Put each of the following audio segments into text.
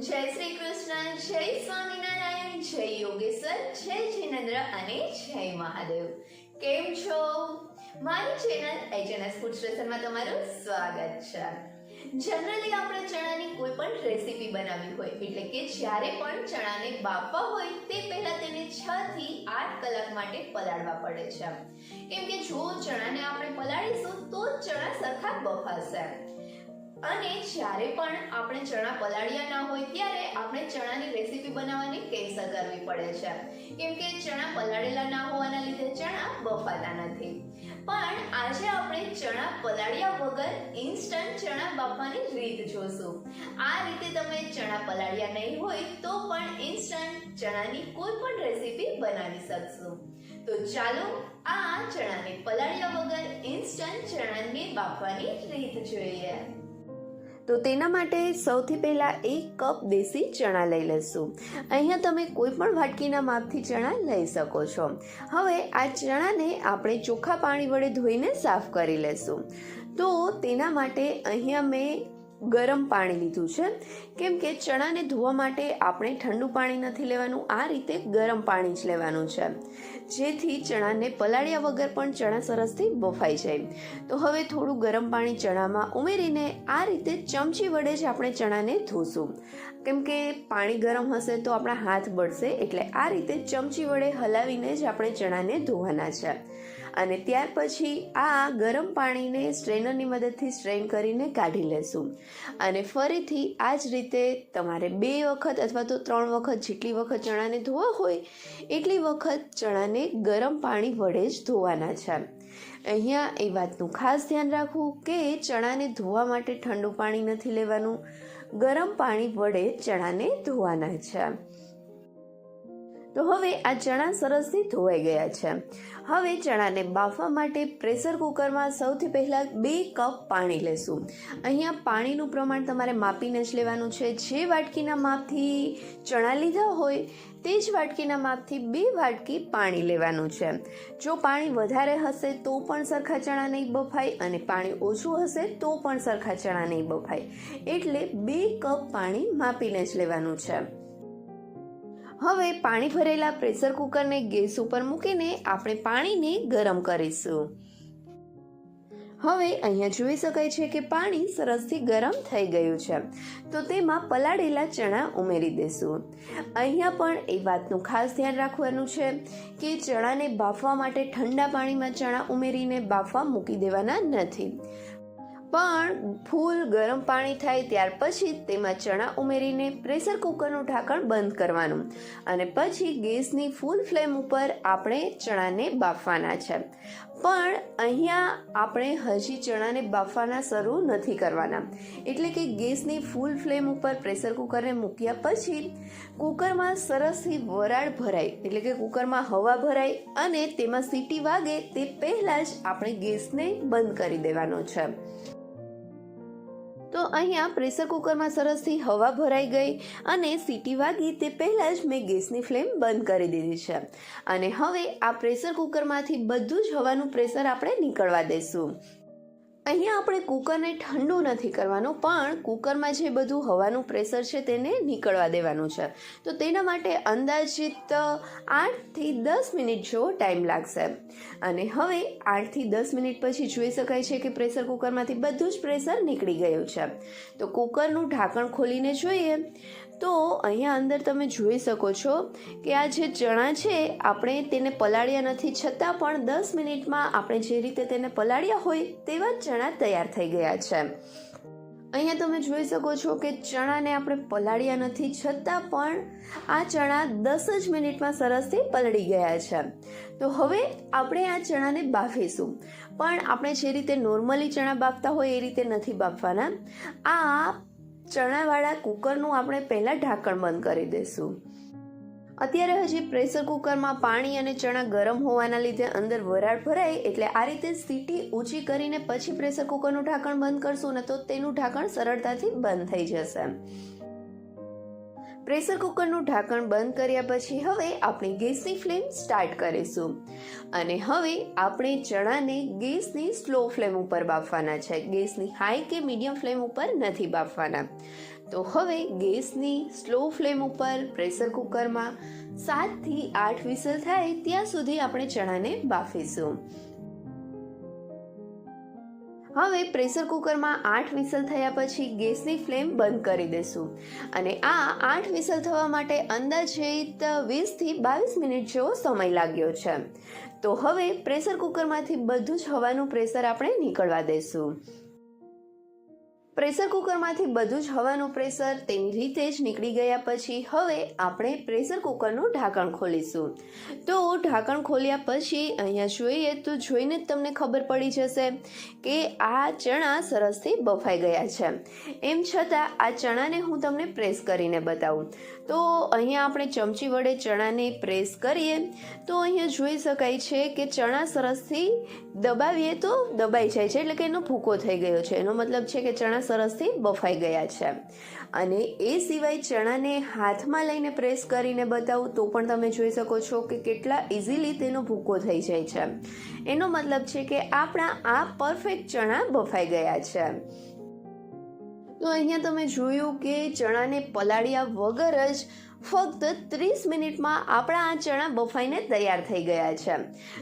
જય શ્રી કૃષ્ણ, જય સ્વામિનારાયણ, જય યોગેશ્વર, જય જિનેન્દ્ર અને જય મહાદેવ. કેમ છો? મારી ચેનલ એચએનએસ ફૂડ સ્ટેશનમાં તમારું સ્વાગત છે. જનરલી આપણે ચણાની કોઈ પણ રેસીપી બનાવી હોય, એટલે કે જ્યારે પણ ચણાને બાફવા હોય, તે પહેલા તેને છ થી આઠ કલાક માટે પલાળવા પડે છે. કેમ કે જો ચણાને આપણે પલાળીશું, તો જ ચણા સરખા બફાશે. અને જ્યારે પણ આપણે ચણા પલાળ્યા ના હોય ત્યારે આપણે ચણાની રેસીપી બનાવવાની કેન્સલ કરવી પડે છે. કેમ કે ચણા પલાળેલા ના હોવાના લીધે ચણા બફાતા નથી. પણ આજે આપણે ચણા પલાળ્યા વગર ઇન્સ્ટન્ટ ચણા બાફવાની રીત જોશું. આ રીતે તમે ચણા પલાળ્યા નહીં હોય તો પણ ઇન્સ્ટન્ટ ચણાની કોઈ પણ રેસીપી બનાવી શકશો. તો ચાલો આ ચણાને પલાળ્યા વગર ઇન્સ્ટન્ટ ચણાને બાફવાની રીત જોઈએ. તો તેના માટે સૌથી પહેલાં એક કપ દેશી ચણા લઈ લઈશું. અહીંયા તમે કોઈ પણ વાટકીના માપથી ચણા લઈ શકો છો. હવે આ ચણાને આપણે ચોખ્ખા પાણી વડે ધોઈને સાફ કરી લઈશું. તો તેના માટે અહીંયા મેં ગરમ પાણી લીધું છે. કેમ કે ચણાને ધોવા માટે આપણે ઠંડુ પાણી નથી લેવાનું, આ રીતે ગરમ પાણી જ લેવાનું છે. જેથી ચણાને પલાળ્યા વગર પણ ચણા સરસથી બફાઈ જાય. તો હવે થોડું ગરમ પાણી ચણામાં ઉમેરીને આ રીતે ચમચી વડે જ આપણે ચણાને ધોશું. કેમ કે પાણી ગરમ હશે તો આપણા હાથ બળશે, એટલે આ રીતે ચમચી વડે હલાવીને જ આપણે ચણાને ધોવાના છે. અને ત્યાર પછી આ ગરમ પાણીને સ્ટ્રેનરની મદદથી સ્ટ્રેન કરીને કાઢી લેશું. અને ફરીથી આ જ રીતે તમારે બે વખત અથવા તો ત્રણ વખત જેટલી વખત ચણાને ધોવા હોય, એટલી વખત ચણાને ગરમ પાણી વડે જ ધોવાના છે. અહીંયા એ વાતનું ખાસ ધ્યાન રાખવું કે ચણાને ધોવા માટે ઠંડુ પાણી નથી લેવાનું. ગરમ પાણી વડે ચણાને ધોવાના છે. તો હવે આ ચણા સરસથી ધોવાઈ ગયા છે. હવે ચણાને બાફવા માટે પ્રેશર કુકરમાં સૌથી પહેલાં બે કપ પાણી લેશું. અહીંયા પાણીનું પ્રમાણ તમારે માપીને જ લેવાનું છે. જે વાટકીના માપથી ચણા લીધા હોય, તે જ વાટકીના માપથી બે વાટકી પાણી લેવાનું છે. જો પાણી વધારે હશે તો પણ સરખા ચણા નહીં બફાય અને પાણી ઓછું હશે તો પણ સરખા ચણા નહીં બફાય. એટલે બે કપ પાણી માપીને જ લેવાનું છે. હવે પાણી ભરેલા પ્રેશર કુકરને ગેસ ઉપર મૂકીને આપણે પાણીને ગરમ કરીશું. હવે અહીંયા જોઈ શકાય છે કે પાણી સરસથી ગરમ થઈ ગયું છે. તો તેમાં પલાળેલા ચણા ઉમેરી દેશું. અહીંયા પણ એ વાતનું ખાસ ધ્યાન રાખવાનું છે કે ચણાને બાફવા માટે ઠંડા પાણીમાં ચણા ઉમેરીને બાફવા મૂકી દેવાના નથી. પણ ફૂલ ગરમ પાણી થાય ત્યાર પછી તેમાં ચણા ઉમેરીને પ્રેશર કુકરનું ઢાંકણ બંધ કરવાનું. અને પછી ગેસની ફૂલ ફ્લેમ ઉપર આપણે ચણાને બાફવાના છે. પણ અહીંયા આપણે હજી ચણાને બાફવાના શરૂ નથી કરવાના. એટલે કે ગેસની ફૂલ ફ્લેમ ઉપર પ્રેશર કુકરને મૂક્યા પછી કુકરમાં સરસથી વરાળ ભરાય. એટલે કે કુકરમાં હવા ભરાય અને તેમાં સીટી વાગે તે પહેલાં જ આપણે ગેસને બંધ કરી દેવાનો છે. અહીંયા પ્રેશર કુકરમાં સરસથી હવા ભરાઈ ગઈ અને સીટી વાગી તે પહેલાં જ મેં ગેસની ફ્લેમ બંધ કરી દીધી છે. અને હવે આ પ્રેશર કુકરમાંથી બધું જ હવાનું પ્રેશર આપણે નીકળવા દઈશું અહીંયા આપણે કૂકરને ઠંડુ નથી કરવાનું, પણ કૂકરમાં જે બધું હવાનું પ્રેશર છે તેને નીકળવા દેવાનું છે. તો તેના માટે અંદાજિત આઠથી દસ મિનિટ જેવો ટાઈમ લાગશે. અને હવે આઠથી દસ મિનિટ પછી જોઈ શકાય છે કે પ્રેશર કૂકરમાંથી બધું જ પ્રેશર નીકળી ગયું છે. તો કૂકરનું ઢાંકણ ખોલીને જોઈએ. તો અહીંયા અંદર તમે જોઈ શકો છો કે આ જે ચણા છે, આપણે તેને પલાળ્યા નથી. છતાં પણ દસ મિનિટમાં આપણે જે રીતે તેને પલાળ્યા હોય તેવા ચણા તૈયાર થઈ ગયા છે. અહીંયા તમે જોઈ શકો છો કે ચણાને આપણે પલાળ્યા નથી, છતાં પણ આ ચણા દસ જ મિનિટમાં સરસથી પલળી ગયા છે. તો હવે આપણે આ ચણાને બાફીશું. પણ આપણે જે રીતે નોર્મલી ચણા બાફતા હોય એ રીતે નથી બાફવાના. આ ચણાવાળા કુકરનું આપણે પહેલાં ઢાંકણ બંધ કરી દઈશું. અત્યારે હજી પ્રેશર કુકરમાં પાણી અને ચણા ગરમ હોવાના લીધે અંદર વરાળ ભરાય એટલે આ રીતે સીટી ઊંચી કરીને પછી પ્રેશર કુકરનું ઢાંકણ બંધ કરશું ને તો તેનું ઢાંકણ સરળતાથી બંધ થઈ જશે. પ્રેશર કુકરનું ઢાંકણ બંધ કર્યા પછી હવે આપણે ગેસની ફ્લેમ સ્ટાર્ટ કરીશું. અને હવે આપણે ચણાને ગેસની સ્લો ફ્લેમ ઉપર બાફવાના છે. ગેસની હાઈ કે મીડિયમ ફ્લેમ ઉપર નથી બાફવાના. તો હવે ગેસની સ્લો ફ્લેમ ઉપર પ્રેશર કુકરમાં સાતથી આઠ વિસલ થાય ત્યાં સુધી આપણે ચણાને બાફીશું. હવે પ્રેશર કુકરમાં આઠ વિસલ થયા પછી ગેસની ફ્લેમ બંધ કરી દેશું. અને આ આઠ વિસલ થવા માટે અંદાજિત વીસથી બાવીસ મિનિટ જેવો સમય લાગ્યો છે. તો હવે પ્રેશર કુકરમાંથી બધું જ હવાનું પ્રેશર આપણે નીકળવા દેશું. પ્રેશર કુકરમાંથી બધું જ હવાનું પ્રેશર તેની રીતે જ નીકળી ગયા પછી હવે આપણે પ્રેશર કુકરનું ઢાંકણ ખોલીશું. તો ઢાંકણ ખોલ્યા પછી અહીંયા જોઈએ તો જોઈને જ તમને ખબર પડી જશે કે આ ચણા સરસથી બફાઈ ગયા છે. એમ છતાં આ ચણાને હું તમને પ્રેસ કરીને બતાવું. તો અહીંયા આપણે ચમચી વડે ચણાને પ્રેસ કરીએ તો અહીંયા જોઈ શકાય છે કે ચણા સરસથી દબાવીએ તો દબાઈ જાય છે, એટલે કે એનો ભૂકો થઈ ગયો છે. એનો મતલબ છે કે ચણા સરસથી બફાઈ ગયા છે. અને એ સિવાય ચણાને હાથમાં લઈને પ્રેસ કરીને બતાવું તો પણ તમે જોઈ શકો છો કે કેટલા ઇઝીલી તેનો ભૂકો થઈ જાય છે. એનો મતલબ છે કે આપણા આ પરફેક્ટ ચણા બફાઈ ગયા છે. તો અહીંયા તમે જોયું કે ચણાને પલાળ્યા વગર જ ફક્ત ત્રીસ મિનિટમાં આપણા આ ચણા બફાઈને તૈયાર થઈ ગયા છે.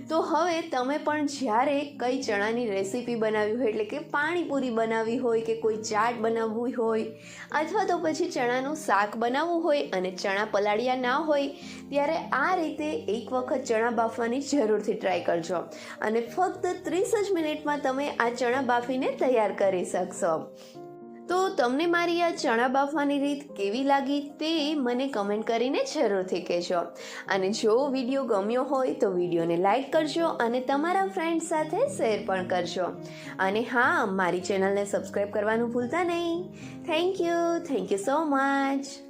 તો હવે તમે પણ જ્યારે કઈ ચણાની રેસીપી બનાવી હોય, એટલે કે પાણીપુરી બનાવવી હોય, કે કોઈ ચાટ બનાવવી હોય, અથવા તો પછી ચણાનું શાક બનાવવું હોય અને ચણા પલાળ્યા ના હોય, ત્યારે આ રીતે એક વખત ચણા બાફવાની જરૂરથી ટ્રાય કરજો. અને ફક્ત ત્રીસ જ મિનિટમાં તમે આ ચણા બાફીને તૈયાર કરી શકશો. તો તમને મારી આ ચણા બાફવાની રીત કેવી લાગી તે મને કમેન્ટ કરીને જરૂરથી કહેજો. અને જો વીડિયો ગમ્યો હોય તો વિડીયોને લાઇક કરજો અને તમારા ફ્રેન્ડ્સ સાથે શેર પણ કરજો. અને હા, મારી ચેનલને સબસ્ક્રાઈબ કરવાનું ભૂલતા નહીં. Thank you thank you so much